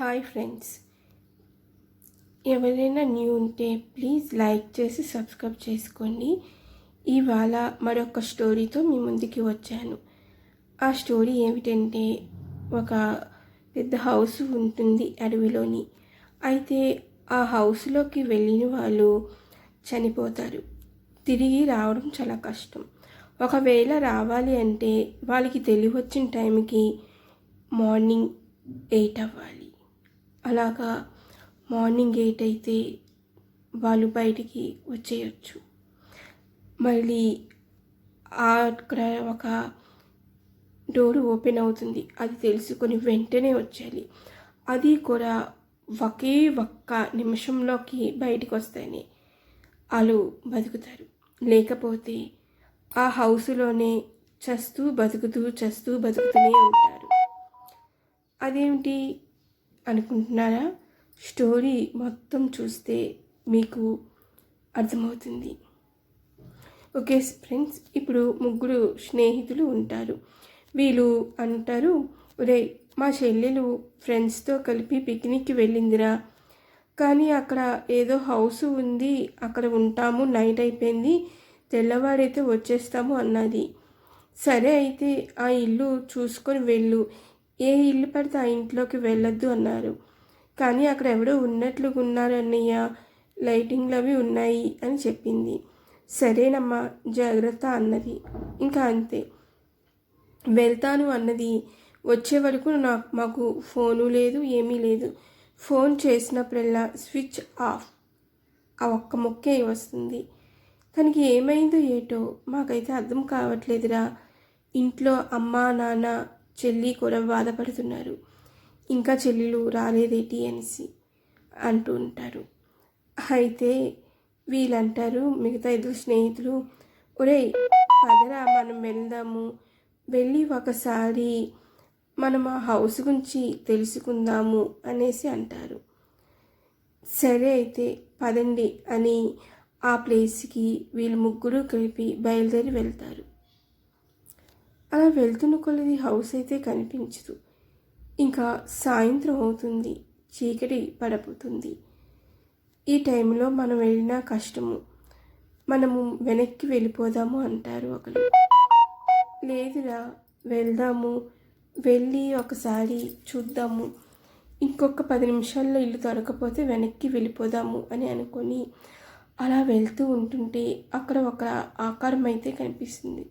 Hi friends. ఎవరైనా new ఉంటే please like చేసి సబ్స్క్రైబ్ చేసుకోండి. ఇవాళ మరొక స్టోరీతో మీ ముందుకి వచ్చాను. ఆ స్టోరీ ఏమిటంటే ఒక పెద్ద హౌస్ ఉంటుంది అడవిలోని. అయితే ఆ హౌస్లోకి వెళ్ళిన వాళ్ళు చనిపోతారు. తిరిగి రావడం చాలా కష్టం. ఒకవేళ రావాలి అంటే వాళ్ళకి తెలివి వచ్చిన టైంకి మార్నింగ్ ఎయిట్ అవ్వాలి. అలాగా మార్నింగ్ ఎయిట్ అయితే వాళ్ళు బయటికి వచ్చేయచ్చు. మళ్ళీ అక్కడ ఒక డోర్ ఓపెన్ అవుతుంది. అది తెలుసుకొని వెంటనే వచ్చేయాలి. అది కూడా ఒకే ఒక్క నిమిషంలోకి బయటికి వస్తేనే వాళ్ళు బతుకుతారు. లేకపోతే ఆ హౌస్లోనే చస్తూ బతుకుతూ చస్తూ బతుకుతూనే ఉంటారు. అదేమిటి? అనుకుంటున్నారా? స్టోరీ మొత్తం చూస్తే మీకు అర్థమవుతుంది. ఓకే ఫ్రెండ్స్ ఇప్పుడు ముగ్గురు స్నేహితులు ఉంటారు. వీళ్ళు అంటారు ఒరే మా చెల్లెలు ఫ్రెండ్స్తో కలిపి పిక్నిక్కి వెళ్ళిందిరా. కానీ అక్కడ ఏదో హౌస్ ఉంది అక్కడ ఉంటాము నైట్ అయిపోయింది తెల్లవాడైతే వచ్చేస్తాము అన్నది. సరే అయితే ఆ ఇల్లు చూసుకొని వెళ్ళు. ఏ ఇల్లు పడితే ఆ ఇంట్లోకి వెళ్ళొద్దు అన్నారు. కానీ అక్కడ ఎవడో ఉన్నట్లుగా ఉన్నారన్నయ్య లైటింగ్లు అవి ఉన్నాయి అని చెప్పింది. సరేనమ్మా జాగ్రత్త అన్నది. ఇంకా అంతే. వెళ్తాను అన్నది. వచ్చే వరకు నాకు మాకు ఫోను లేదు ఏమీ లేదు. ఫోన్ చేసినప్పుడల్లా స్విచ్ ఆఫ్. ఆ ఒక్క మొక్కే వస్తుంది. తనకి ఏమైందో ఏటో మాకైతే అర్థం కావట్లేదురా. ఇంట్లో అమ్మ నాన్న చెల్లి కూడా బాధపడుతున్నారు. ఇంకా చెల్లెలు రాలేదేటి అనేసి అంటూ ఉంటారు. అయితే వీళ్ళంటారు మిగతా ఇద్దరు స్నేహితులు ఒరే పదరా మనం వెళ్దాము. వెళ్ళి ఒకసారి మనం ఆ హౌస్ గురించి తెలుసుకుందాము అనేసి అంటారు. సరే అయితే పదండి అని ఆ ప్లేస్కి వీళ్ళు ముగ్గురు కలిపి బయలుదేరి వెళ్తారు. అలా వెళ్తున్న కొలది హౌస్ అయితే కనిపించదు. ఇంకా సాయంత్రం అవుతుంది. చీకటి పడబోతుంది. ఈ టైంలో మనం వెళ్ళినా కష్టము. మనము వెనక్కి వెళ్ళిపోదాము అంటారు ఒకరు. లేదురా వెళ్దాము. వెళ్ళి ఒకసారి చూద్దాము. ఇంకొక పది నిమిషాల్లో ఇల్లు దొరకపోతే వెనక్కి వెళ్ళిపోదాము అని అనుకొని అలా వెళ్తూ ఉంటుంటే అక్కడ ఒక ఆకారం అయితే కనిపిస్తుంది.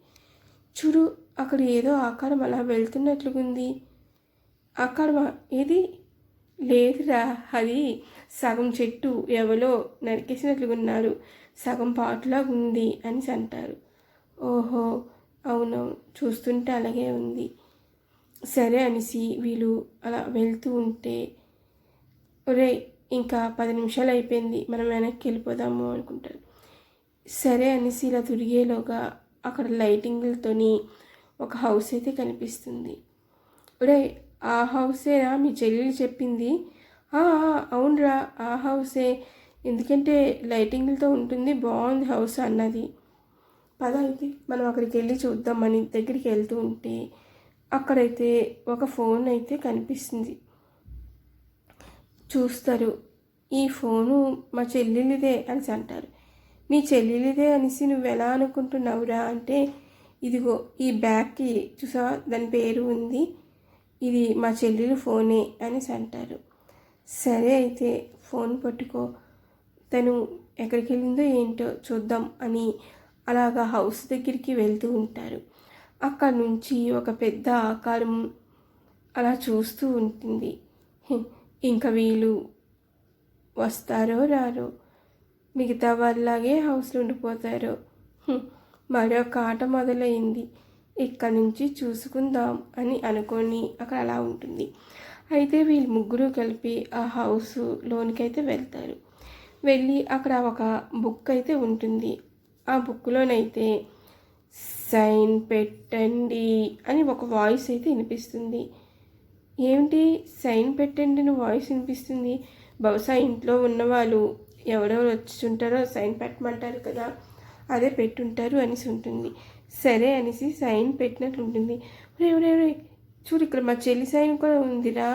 చూడు అక్కడ ఏదో ఆకారం అలా వెళ్తున్నట్లుగుంది. ఆకారం ఏది? లేదురా అది సగం చెట్టు ఎవలో నరికేసినట్లుగా ఉన్నారు సగం పాటులాగా ఉంది అని అంటారు ఓహో అవును చూస్తుంటే అలాగే ఉంది. సరే అనేసి వీళ్ళు అలా వెళ్తూ ఉంటే ఒరే ఇంకా పది నిమిషాలు అయిపోయింది మనం వెనక్కి వెళ్ళిపోదాము అనుకుంటారు. సరే అనేసి ఇలా తిరిగేలోగా అక్కడ లైటింగ్లతోని ఒక హౌస్ అయితే కనిపిస్తుంది. ఒరే ఆ హౌసేనా? మీ చెల్లెలు చెప్పింది. అవునరా ఆ హౌసే. ఎందుకంటే లైటింగ్లతో ఉంటుంది బాగుంది హౌస్ అన్నది. పద అయితే మనం అక్కడికి వెళ్ళి చూద్దామని దగ్గరికి వెళ్తూ ఉంటే అక్కడైతే ఒక ఫోన్ అయితే కనిపిస్తుంది. చూస్తారు. ఈ ఫోను మా చెల్లెలిదే అని అంటారు. మీ చెల్లెలిదే అనేసి నువ్వు ఎలా అనుకుంటున్నావురా అంటే ఇదిగో ఈ బ్యాగ్కి చూసా దాని పేరు ఉంది. ఇది మా చెల్లెలు ఫోనే అనేసి అంటారు. సరే అయితే ఫోన్ పట్టుకో. తను ఎక్కడికి వెళ్ళిందో ఏంటో చూద్దాం అని అలాగా హౌస్ దగ్గరికి వెళ్తూ ఉంటారు. అక్కడ నుంచి ఒక పెద్ద ఆకారం అలా చూస్తూ ఉంటుంది. ఇంకా వీళ్ళు వస్తారో రారో మిగతా వాళ్ళలాగే హౌస్లో ఉండిపోతారు. మరొక ఆట మొదలైంది. ఇక్కడ నుంచి చూసుకుందాం అని అనుకొని అక్కడ అలా ఉంటుంది. అయితే వీళ్ళు ముగ్గురు కలిపి ఆ హౌస్ లోనికి అయితే వెళ్తారు. వెళ్ళి అక్కడ ఒక బుక్ అయితే ఉంటుంది. ఆ బుక్లోనైతే సైన్ పెట్టండి అని ఒక వాయిస్ అయితే వినిపిస్తుంది. ఏమిటి? సైన్ పెట్టండి అని వాయిస్ వినిపిస్తుంది. బహుశా ఇంట్లో ఉన్నవాళ్ళు ఎవరెవరు వచ్చుంటారో సైన్ పెట్టమంటారు కదా అదే పెట్టుంటారు అనేసి ఉంటుంది. సరే అనేసి సైన్ పెట్టినట్లు ఉంటుంది. రే చూడు ఇక్కడ మా చెల్లి సైన్ కూడా ఉందిరా.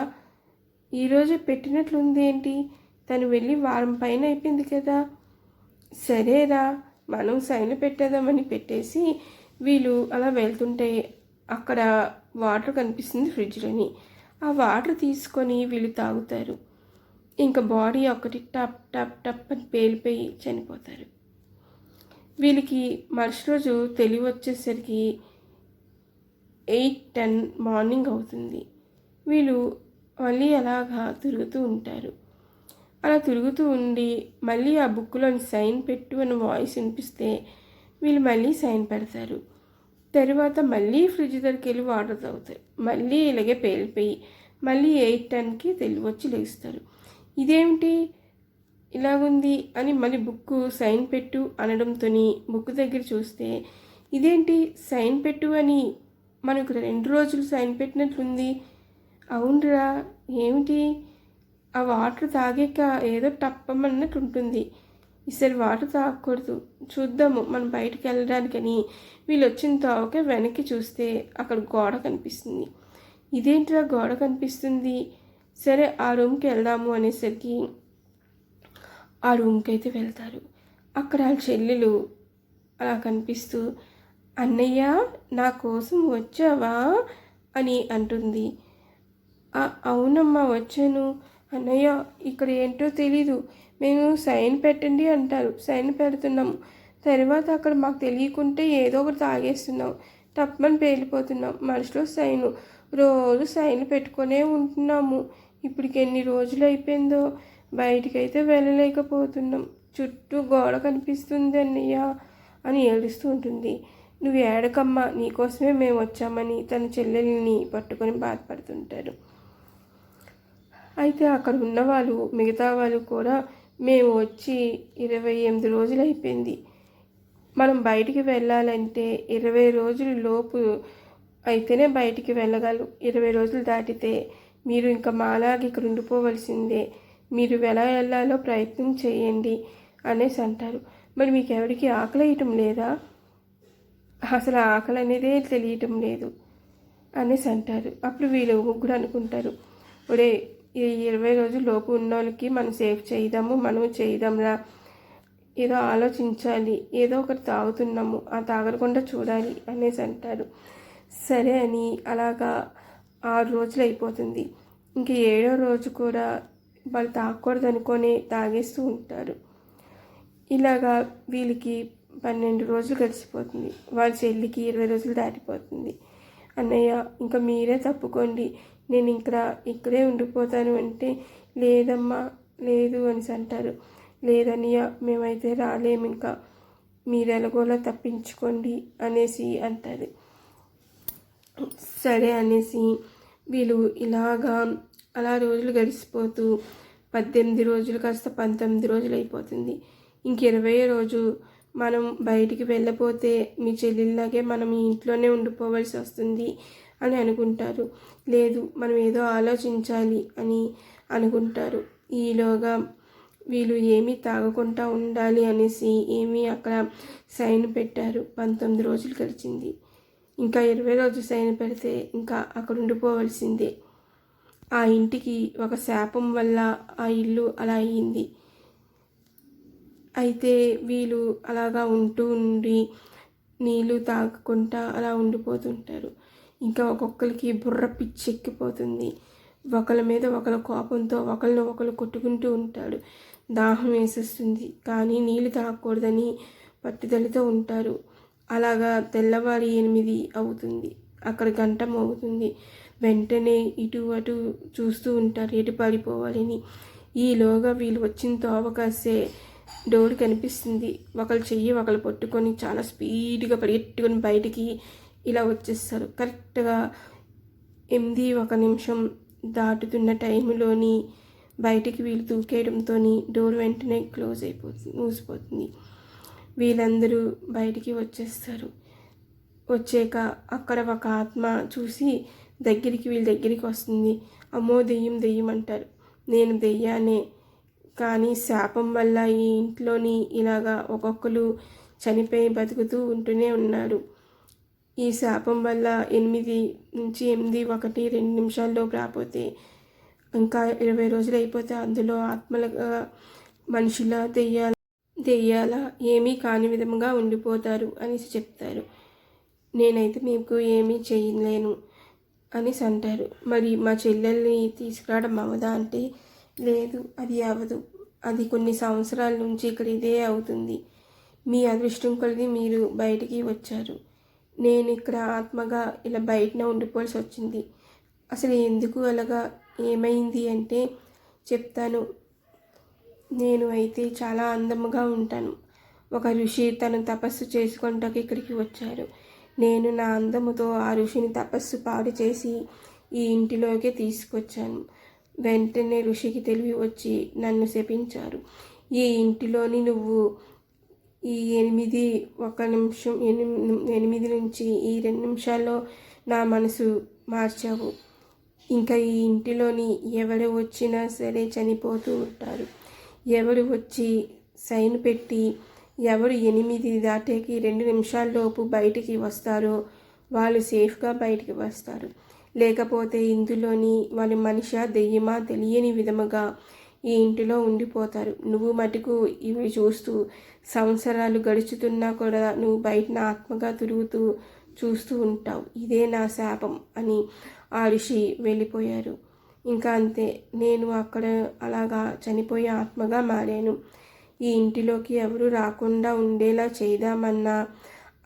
ఈరోజు పెట్టినట్లుంది ఏంటి? తను వెళ్ళి వారం పైన అయిపోయింది కదా. సరేరా మనం సైన్ పెట్టేద్దామని పెట్టేసి వీళ్ళు అలా వెళ్తుంటే అక్కడ వాటర్ కనిపిస్తుంది ఫ్రిడ్జ్లోని. ఆ వాటర్ తీసుకొని వీళ్ళు తాగుతారు. ఇంకా బాడీ ఒకటి టప్ టప్ టప్ అని పేలిపోయి చనిపోతారు. వీళ్ళకి మరుసటి రోజు తెలివి వచ్చేసరికి ఎయిట్ టెన్ మార్నింగ్ అవుతుంది. వీళ్ళు మళ్ళీ అలాగా తిరుగుతూ ఉంటారు. అలా తిరుగుతూ ఉండి మళ్ళీ ఆ బుక్లోని సైన్ పెట్టు అని వాయిస్ వినిపిస్తే వీళ్ళు మళ్ళీ సైన్ పెడతారు. తర్వాత మళ్ళీ ఫ్రిడ్జ్ దగ్గరికి వెళ్ళి వాటర్ తాగుతారు. మళ్ళీ ఇలాగే పేలిపోయి మళ్ళీ ఎయిట్ టెన్కి తెలివి వచ్చి లేస్తారు. ఇదేమిటి? ఇలాగుంది అని మళ్ళీ బుక్ సైన్ పెట్టు అనడంతో బుక్ దగ్గర చూస్తే ఇదేంటి సైన్ పెట్టు అని మనకు రెండు రోజులు సైన్ పెట్టినట్లుంది. అవునరా ఏమిటి? ఆ వాటర్ తాగాక ఏదో టప్పమన్నట్టు ఉంటుంది ఈసారి వాటర్ తాగకూడదు. చూద్దాము మనం బయటికి వెళ్ళడానికని. వీళ్ళు వచ్చిన తావక వెనక్కి చూస్తే అక్కడ గోడ కనిపిస్తుంది. ఇదేంటిరా గోడ కనిపిస్తుంది? సరే ఆ రూమ్కి వెళ్దాము అనేసరికి ఆ రూమ్కి అయితే వెళ్తారు. అక్కడ వాళ్ళ చెల్లెలు అలా కనిపిస్తూ అన్నయ్య నా కోసం వచ్చావా? అని అంటుంది. అవునమ్మా వచ్చాను. అన్నయ్య ఇక్కడ ఏంటో తెలీదు. మేము సైన్ పెట్టండి అంటారు. సైన్ పెడుతున్నాము తర్వాత అక్కడ మాకు తెలియకుంటే ఏదో ఒకటి తాగేస్తున్నాం. తప్పని పేలిపోతున్నాం. మనుషులు సైను. రోజు సైన్ పెట్టుకునే ఉంటున్నాము. ఇప్పటికి ఎన్ని రోజులు అయిపోయిందో బయటికైతే వెళ్ళలేకపోతున్నాం. చుట్టూ గోడ కనిపిస్తుంది అన్నయ్య అని ఏడుస్తూ ఉంటుంది. నువ్వు ఏడకమ్మా నీకోసమే మేము వచ్చామని తన చెల్లెల్ని పట్టుకొని బాధపడుతుంటారు అయితే అక్కడ ఉన్న వాళ్ళు మిగతా వాళ్ళు కూడా మేము వచ్చి ఇరవై ఎనిమిది రోజులు అయిపోయింది. మనం బయటికి వెళ్ళాలంటే ఇరవై రోజుల లోపు అయితేనే బయటికి వెళ్ళగలరు ఇరవై రోజులు దాటితే మీరు ఇంకా మాలాగి ఇక్కడ మీరు ఎలా వెళ్ళాలో ప్రయత్నం చేయండి అనేసి అంటారు. మరి మీకు ఎవరికి ఆకలి వేయటం లేదా? అసలు ఆకలి అనేదే తెలియటం లేదు అనేసి అంటారు. అప్పుడు వీళ్ళు ముగ్గురు అనుకుంటారు. ఒరే ఈ ఇరవై రోజుల లోపు ఉన్న వాళ్ళకి మనం సేఫ్ చేద్దాము మనం చేద్దాంరా ఏదో ఆలోచించాలి ఏదో ఒకటి తాగుతున్నాము ఆ తాగకుండా చూడాలి అనేసి అంటారు. సరే అని అలాగా ఆరు రోజులు అయిపోతుంది. ఇంక ఏడో రోజు కూడా వాళ్ళు తాగకూడదు అనుకొని తాగేస్తూ ఉంటారు. ఇలాగా వీళ్ళకి పన్నెండు రోజులు గడిచిపోతుంది. వాళ్ళ చెల్లికి ఇరవై రోజులు దాటిపోతుంది. అన్నయ్య ఇంకా మీరే తప్పుకోండి. నేను ఇక్కడ ఇక్కడే ఉండిపోతాను అంటే లేదమ్మా లేదు అని అంటారు. లేదన్నయ్య మేమైతే రాలేము ఇంకా. మీరు ఎలాగోలా తప్పించుకోండి అనేసి అంటారు. సరే అనేసి వీళ్ళు ఇలాగా అలా రోజులు గడిచిపోతూ పద్దెనిమిది రోజులు కాస్త పంతొమ్మిది రోజులు అయిపోతుంది. ఇంక ఇరవై రోజు మనం బయటికి వెళ్ళపోతే మీ చెల్లెల్లాగే మనం ఇంట్లోనే ఉండిపోవలసి వస్తుంది అని అనుకుంటారు. లేదు మనం ఏదో ఆలోచించాలి అని అనుకుంటారు. ఈలోగా వీళ్ళు ఏమీ తాగకుండా ఉండాలి అనేసి ఏమీ అక్కడ సైన్ పెట్టారు. పంతొమ్మిది రోజులు గడిచింది. ఇంకా ఇరవై రోజు సైన్ పెడితే ఇంకా అక్కడ ఉండిపోవలసిందే. ఆ ఇంటికి ఒక శాపం వల్ల ఆ ఇల్లు అలా అయ్యింది అయితే వీళ్ళు అలాగా ఉంటూ ఉండి నీళ్ళు తాగకుండా అలా ఉండిపోతుంటారు. ఇంకా ఒక్కొక్కరికి బుర్ర పిచ్చెక్కిపోతుంది. ఒకళ్ళ మీద ఒకళ్ళ కోపంతో ఒకళ్ళని ఒకళ్ళు కొట్టుకుంటూ ఉంటాడు దాహం వేసేస్తుంది. కానీ నీళ్ళు తాగకూడదని పట్టుదలతో ఉంటారు. అలాగా తెల్లవారి ఎనిమిది అవుతుంది. అక్కడ గంట మోగుతుంది. వెంటనే ఇటు అటు చూస్తూ ఉంటారు. ఎటు పడిపోవాలని ఈలోగా వీళ్ళు వచ్చిన తోవ కాసే డోర్ కనిపిస్తుంది. ఒకళ్ళు చెయ్యి ఒకళ్ళు పట్టుకొని చాలా స్పీడ్గా పరిగెట్టుకొని బయటికి ఇలా వచ్చేస్తారు. కరెక్ట్గా ఎనిమిది ఒక నిమిషం దాటుతున్న టైంలోని బయటికి వీళ్ళు దూకేయడంతో డోర్ వెంటనే క్లోజ్ అయిపోతుంది మూసిపోతుంది. వీళ్ళందరూ బయటికి వచ్చేస్తారు. వచ్చాక అక్కడ ఒక ఆత్మ చూసి దగ్గరికి వీళ్ళ దగ్గరికి వస్తుంది. అమ్మో దెయ్యం దెయ్యం అంటారు. నేను దెయ్యానే. కానీ శాపం వల్ల ఈ ఇంట్లోని ఇలాగా ఒక్కొక్కరు చనిపోయి బతుకుతూ ఉంటూనే ఉన్నారు. ఈ శాపం వల్ల ఎనిమిది నుంచి ఎనిమిది ఒకటి రెండు నిమిషాల్లో రాకపోతే ఇంకా ఇరవై రోజులు అయిపోతే అందులో ఆత్మలుగా మనుషుల దెయ్యాల దెయ్యాల ఏమీ కాని విధముగా ఉండిపోతారు అనేసి చెప్తారు. నేనైతే మీకు ఏమీ చేయలేను అనేసి అంటారు. మరి మా చెల్లెల్ని తీసుకురావడం అవదా అంటే లేదు అది అవ్వదు. అది కొన్ని సంవత్సరాల నుంచి ఇక్కడ ఇదే అవుతుంది. మీ అదృష్టం కొలిది మీరు బయటికి వచ్చారు. నేను ఇక్కడ ఆత్మగా ఇలా బయటనే ఉండిపోవాల్సి వచ్చింది. అసలు ఎందుకు అలాగా? ఏమైంది అంటే చెప్తాను. నేను అయితే చాలా అందముగా ఉంటాను. ఒక ఋషి తను తపస్సు చేసుకుంటాకి ఇక్కడికి వచ్చారు నేను నా అందముతో ఆ ఋషిని తపస్సు పాడు చేసి ఈ ఇంటిలోకి తీసుకొచ్చాను. వెంటనే ఋషికి తెలివి వచ్చి నన్ను శపించారు. ఈ ఇంటిలోని నువ్వు ఈ ఎనిమిది ఒక నిమిషం ఎనిమిది ఎనిమిది నుంచి ఈ రెండు నిమిషాల్లో నా మనసు మార్చావు. ఇంకా ఈ ఇంటిలోని ఎవరు వచ్చినా సరే చనిపోతూ ఉంటారు. ఎవరు వచ్చి సైన్ పెట్టి ఎవరు ఎనిమిది దాటేకి రెండు నిమిషాల్లోపు బయటికి వస్తారో వాళ్ళు సేఫ్గా బయటికి వస్తారు. లేకపోతే ఇందులోని వాళ్ళ మనిషి దెయ్యమా తెలియని విధముగా ఈ ఇంటిలో ఉండిపోతారు. నువ్వు మటుకు ఇవి చూస్తూ సంవత్సరాలు గడుచుతున్నా కూడా నువ్వు బయటన ఆత్మగా తిరుగుతూ చూస్తూ ఉంటావు. ఇదే నా శాపం అని ఆ ఋషి వెళ్ళిపోయారు. ఇంకా అంతే. నేను అక్కడ అలాగా చనిపోయే ఆత్మగా మారాను. ఈ ఇంటిలోకి ఎవరు రాకుండా ఉండేలా చేద్దామన్నా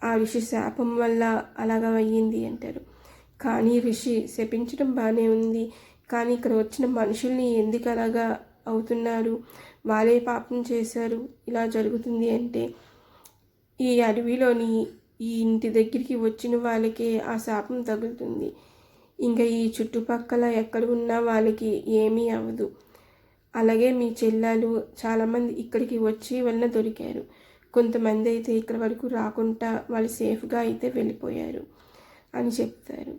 ఆ ఋషి శాపం వల్ల అలాగా అయ్యింది అంటారు. కానీ ఋషి శపించడం బాగానే ఉంది. కానీ ఇక్కడ వచ్చిన మనుషుల్ని ఎందుకు అలాగా అవుతున్నారు? వాళ్ళే పాపం చేశారు. ఇలా జరుగుతుంది అంటే ఈ అడవిలోని ఈ ఇంటి దగ్గరికి వచ్చిన వాళ్ళకే ఆ శాపం తగులుతుంది. ఇంకా ఈ చుట్టుపక్కల ఎక్కడ ఉన్నా వాళ్ళకి ఏమీ అవ్వదు. అలాగే మీ చెల్లెలు చాలామంది ఇక్కడికి వచ్చి వలన దొరికారు. కొంతమంది అయితే ఇక్కడ వరకు రాకుండా వాళ్ళు సేఫ్గా అయితే వెళ్ళిపోయారు అని చెప్తారు.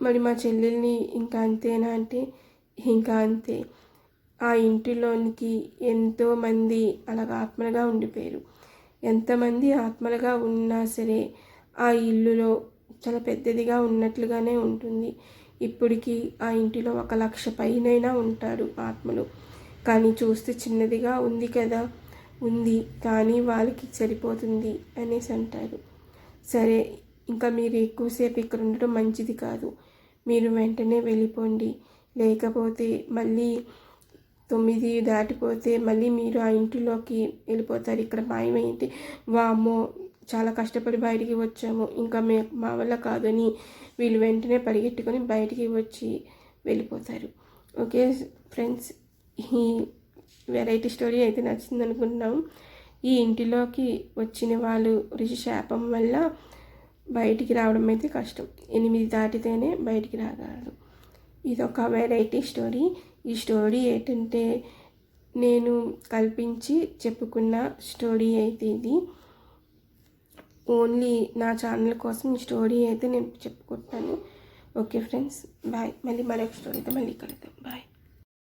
మరి మా చెల్లెల్ని ఇంకా అంతేనా అంటే? ఇంకా అంతే. ఆ ఇంటిలోనికి ఎంతోమంది అలాగ ఆత్మలుగా ఉండిపోయారు. ఎంతమంది ఆత్మలుగా ఉన్నా సరే ఆ ఇల్లులో చాలా పెద్దదిగా ఉన్నట్లుగానే ఉంటుంది. ఇప్పటికీ ఆ ఇంటిలో ఒక లక్ష పైనైనా ఉంటారు ఆత్మలు. కానీ చూస్తే చిన్నదిగా ఉంది కదా ఉంది. కానీ వాళ్ళకి సరిపోతుంది అనేసి అంటారు. సరే ఇంకా మీరు ఎక్కువసేపు ఇక్కడ ఉండడం మంచిది కాదు. మీరు వెంటనే వెళ్ళిపోండి. లేకపోతే మళ్ళీ తొమ్మిది దాటిపోతే మళ్ళీ మీరు ఆ ఇంటిలోకి వెళ్ళిపోతారు. ఇక్కడ మాయమైంది వామ్మో చాలా కష్టపడి బయటికి వచ్చాము. ఇంకా మే మా వల్ల కాదని వీళ్ళు వెంటనే పరిగెట్టుకొని బయటికి వచ్చి వెళ్ళిపోతారు. ఓకే ఫ్రెండ్స్ ఈ వెరైటీ స్టోరీ అయితే నచ్చింది అనుకుంటున్నాము ఈ ఇంటిలోకి వచ్చిన వాళ్ళు ఋషి శాపం వల్ల బయటికి రావడం అయితే కష్టం. ఎనిమిది దాటితేనే బయటికి రాగలరు. ఇది ఒక వెరైటీ స్టోరీ. ఈ స్టోరీ ఏంటంటే నేను కల్పించి చెప్పుకున్న స్టోరీ అయితే ఇది. ఓన్లీ నా ఛానల్ కోసం ఈ స్టోరీ అయితే నేను చెప్పుకుంటాను. Okay friends bye. మళ్ళీ మరొక స్టోరీతో మళ్ళీ కలుద్దాం. బాయ్.